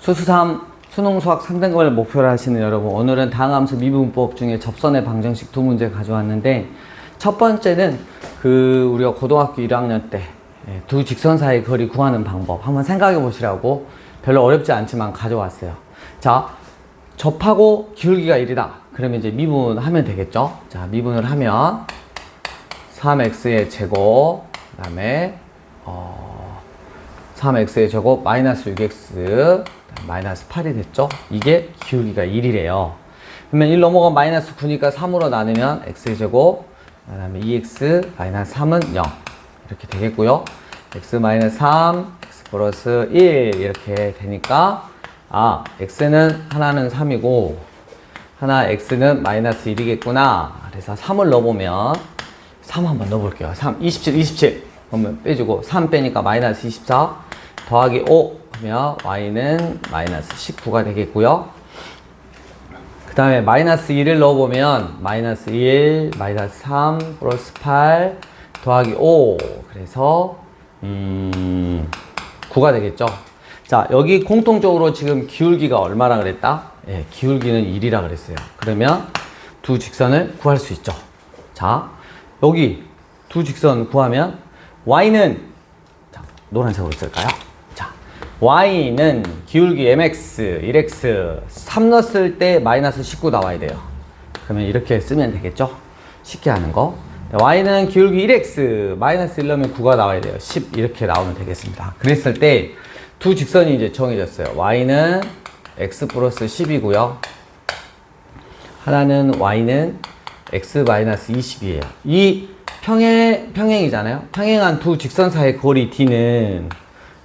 수수3 수능 수학 3등급을 목표로 하시는 여러분 오늘은 다항함수 미분법 중에 접선의 방정식 두 문제 가져왔는데 첫 번째는 그 우리가 고등학교 1학년 때 두 직선 사이 거리 구하는 방법 한번 생각해 보시라고 별로 어렵지 않지만 가져왔어요. 자 접하고 기울기가 1이다. 그러면 이제 미분하면 되겠죠? 자 미분을 하면 3x의 제곱 그 다음에 어, 3x의 제곱 마이너스 6x 마이너스 8이 됐죠? 이게 기울기가 1이래요. 그러면 1 넘어가 마이너스 9니까 3으로 나누면 x의 제곱 그 다음에 2x 마이너스 3은 0 이렇게 되겠고요. x 마이너스 3 x 플러스 1 이렇게 되니까 아 x는 하나는 3이고 하나 x는 마이너스 1이겠구나. 그래서 3을 넣어보면 3 한번 넣어볼게요. 3, 27, 27. 그러면 빼주고 3 빼니까 마이너스 24 더하기 5 하면 y는 마이너스 19가 되겠고요. 그 다음에 마이너스 1을 넣어보면 마이너스 1, 마이너스 3, 플러스 8 더하기 5 그래서 음 9가 되겠죠. 자 여기 공통적으로 지금 기울기가 얼마라 그랬다? 예, 기울기는 1이라 그랬어요. 그러면 두 직선을 구할 수 있죠. 자 여기 두 직선 구하면 y는 자, 노란색으로 쓸까요? 자, y는 기울기 mx, 1x 3 넣었을 때 마이너스 19 나와야 돼요. 그러면 이렇게 쓰면 되겠죠? 쉽게 하는 거. y는 기울기 1x, 마이너스 1 넣으면 9가 나와야 돼요. 10 이렇게 나오면 되겠습니다. 그랬을 때 두 직선이 이제 정해졌어요. y는 x 플러스 10이고요. 하나는 y는 x 마이너스 20이에요. 이 평행 평행이잖아요. 평행한 두 직선 사이의 거리 d는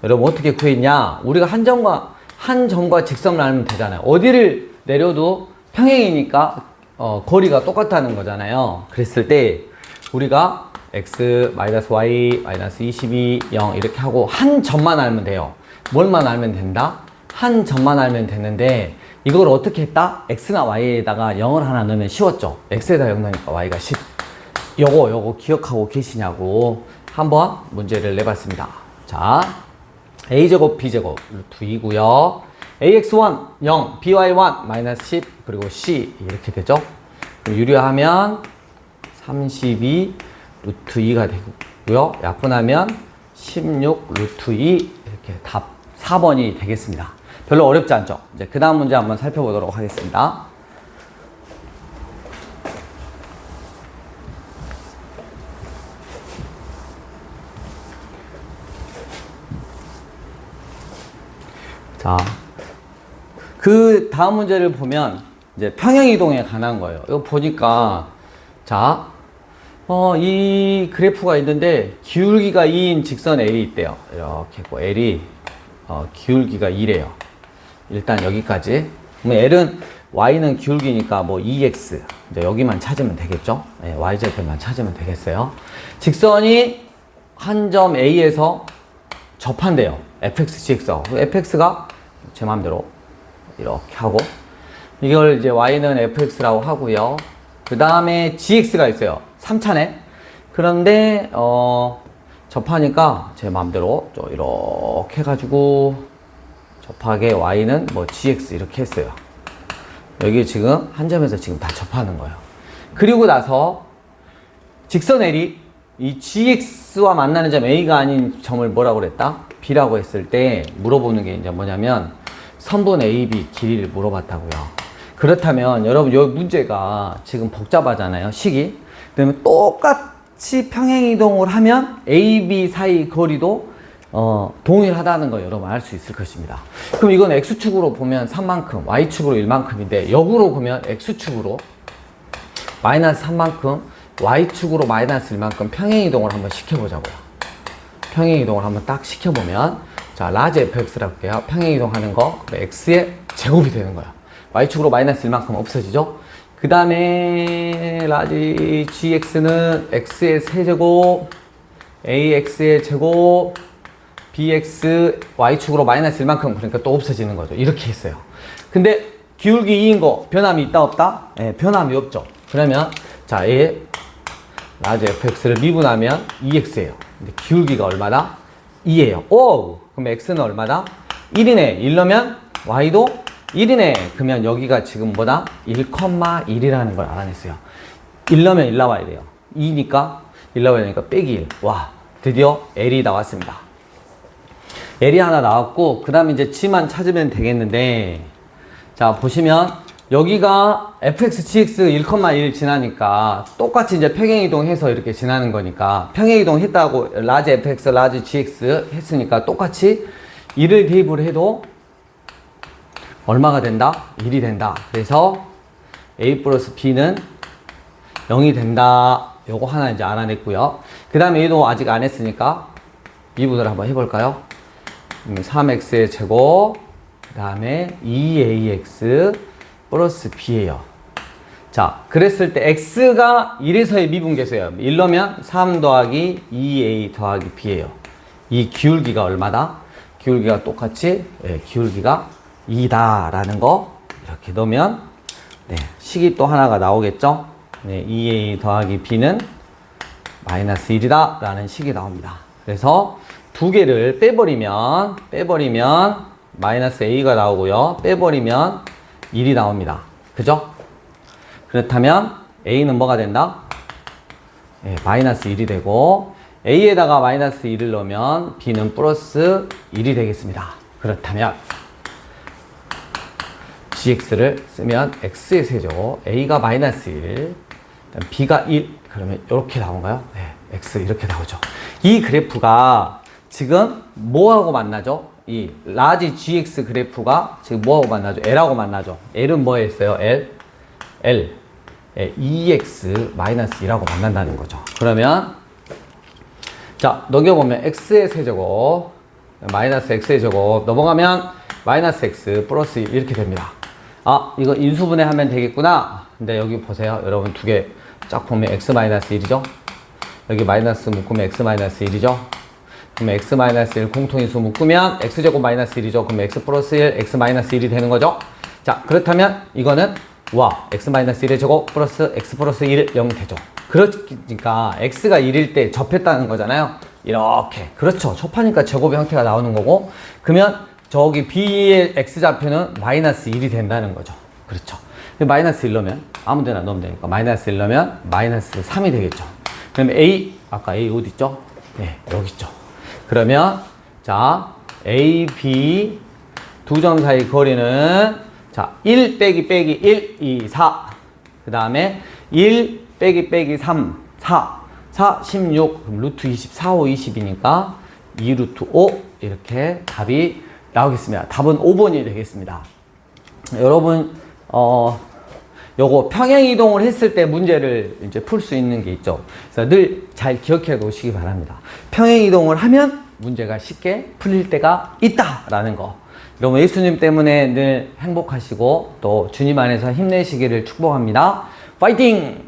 여러분 어떻게 구했냐? 우리가 한 점과 한 점과 직선을 알면 되잖아요. 어디를 내려도 평행이니까 어, 거리가 똑같다는 거잖아요. 그랬을 때 우리가 x y 마이너스 22 0 이렇게 하고 한 점만 알면 돼요. 뭘만 알면 된다? 한 점만 알면 되는데 이걸 어떻게 했다? x나 y에다가 0을 하나 넣으면 쉬웠죠. x에다 0 넣으니까 y가 10. 요거 요거 기억하고 계시냐고 한번 문제를 내봤습니다. 자, a제곱 b제곱 루트 2고요. ax1 0, by1 마이너스 10 그리고 c 이렇게 되죠. 유리하면 32 루트 2가 되고요. 약분하면 16 루트 2 이렇게 답 4번이 되겠습니다. 별로 어렵지 않죠? 이제 그 다음 문제 한번 살펴보도록 하겠습니다. 자, 그 다음 문제를 보면 이제 평행 이동에 관한 거예요. 이거 보니까 자, 어, 이 그래프가 있는데 기울기가 2인 직선 L이 있대요. 이렇게 있고 L이 어, 기울기가 2래요. 일단 여기까지. 그럼 L은 Y는 기울기니까 뭐 2x 이제 여기만 찾으면 되겠죠. 네, Y절편만 찾으면 되겠어요. 직선이 한 점 A에서 접한대요. fx, gx. fx가 제 마음대로 이렇게 하고 이걸 이제 y는 fx라고 하고요. 그 다음에 gx가 있어요. 3차네. 그런데 어 접하니까 제 마음대로 좀 이렇게 해가지고 접하게 y는 뭐 gx 이렇게 했어요. 여기 지금 한 점에서 지금 다 접하는 거예요. 그리고 나서 직선 L이 이 gx와 만나는 점 a가 아닌 점을 뭐라고 그랬다? b라고 했을 때 물어보는 게 이제 뭐냐면 선분 ab 길이를 물어봤다고요. 그렇다면 여러분 이 문제가 지금 복잡하잖아요. 식이. 그러면 똑같이 평행 이동을 하면 ab 사이 거리도 어, 동일하다는 거 여러분 알 수 있을 것입니다. 그럼 이건 x축으로 보면 3만큼, y축으로 1만큼인데 역으로 보면 x축으로 마이너스 3만큼, y축으로 마이너스 1만큼 평행 이동을 한번 시켜보자고요. 평행 이동을 한번 딱 시켜보면 자 라지 fx라고 할게요. 평행 이동하는 거 x의 제곱이 되는 거야. y축으로 마이너스 1만큼 없어지죠. 그 다음에 라지 gx는 x의 세제곱 ax의 제곱 bx y축으로 마이너스 1만큼 그러니까 또 없어지는 거죠. 이렇게 했어요. 근데 기울기 2인 거 변함이 있다 없다? 예, 변함이 없죠. 그러면 자, 얘 라지 fx를 미분하면 2x예요. 근데 기울기가 얼마다? 2예요. 오! 그럼 x는 얼마다? 1이네. 1 넣으면 y도 1이네. 그러면 여기가 지금 뭐다? 1,1이라는 걸 알아냈어요. 1 넣으면 1 나와야 돼요. 2니까 1 나와야 되니까 빼기 1. 와, 드디어 L이 나왔습니다. L이 하나 나왔고, 그 다음에 이제 G만 찾으면 되겠는데, 자, 보시면, 여기가 fx, gx 1,1 지나니까 똑같이 이제 평행이동 해서 이렇게 지나는 거니까 평행이동 했다고 라지 fx, 라지 gx 했으니까 똑같이 1을 대입을 해도 얼마가 된다? 1이 된다. 그래서 a 플러스 b는 0이 된다. 요거 하나 이제 알아냈고요. 그 다음에 얘도 아직 안 했으니까 미분을 한번 해볼까요? 3x의 제곱, 그 다음에 2ax 플러스 b예요. 자, 그랬을 때 x가 1에서의 미분계수예요. 1 넣으면 3 더하기 2a 더하기 b예요. 이 기울기가 얼마다? 기울기가 똑같이 예, 기울기가 2다라는 거 이렇게 넣으면 네, 식이 또 하나가 나오겠죠? 네, 2a 더하기 b는 마이너스 1이다 라는 식이 나옵니다. 그래서 두 개를 빼버리면 빼버리면 마이너스 a가 나오고요. 빼버리면 1이 나옵니다. 그죠? 그렇다면 a는 뭐가 된다? 예, 마이너스 1이 되고 a에다가 마이너스 1을 넣으면 b는 플러스 1이 되겠습니다. 그렇다면 gx를 쓰면 x의 세제곱 a가 마이너스 1 b가 1 그러면 이렇게 나온가요? 네, x 이렇게 나오죠. 이 그래프가 지금 뭐하고 만나죠? 이 라지 gx 그래프가 지금 뭐하고 만나죠? l하고 만나죠. l은 뭐 했어요? l l 예, 2x 마이너스 2라고 만난다는 거죠. 그러면 자 넘겨보면 x의 세제곱 마이너스 x의 제곱 넘어가면 마이너스 x 플러스 1 이렇게 됩니다. 아 이거 인수분해 하면 되겠구나. 근데 여기 보세요. 여러분 두 개 쫙 보면 x 마이너스 1이죠. 여기 마이너스 묶으면 x 마이너스 1이죠. 그럼 x 마이너스 1 공통인 수 묶으면 x제곱 마이너스 1이죠. 그럼 x 플러스 1, x 마이너스 1이 되는 거죠. 자 그렇다면 이거는 와 x 마이너스 1의 제곱 플러스 x 플러스 1 0 되죠. 그러니까 x가 1일 때 접했다는 거잖아요. 이렇게 그렇죠. 접하니까 제곱의 형태가 나오는 거고 그러면 저기 b의 x좌표는 마이너스 1이 된다는 거죠. 그렇죠. 마이너스 1 넣으면 아무 데나 넣으면 되니까 마이너스 1 넣으면 마이너스 3이 되겠죠. 그럼 a 아까 a 어디 있죠? 네 여기 있죠. 그러면 자 a, b 두 점 사이 거리는 자 1 빼기 빼기 1, 2, 4. 그 다음에 1 빼기 빼기 3, 4. 4, 16. 그럼 루트 24, 5, 20이니까 2 루트 5 이렇게 답이 나오겠습니다. 답은 5번이 되겠습니다. 여러분 어 요거 평행 이동을 했을 때 문제를 이제 풀 수 있는 게 있죠. 그래서 늘 잘 기억해 놓으시기 바랍니다. 평행 이동을 하면 문제가 쉽게 풀릴 때가 있다라는 거. 여러분 예수님 때문에 늘 행복하시고 또 주님 안에서 힘내시기를 축복합니다. 파이팅!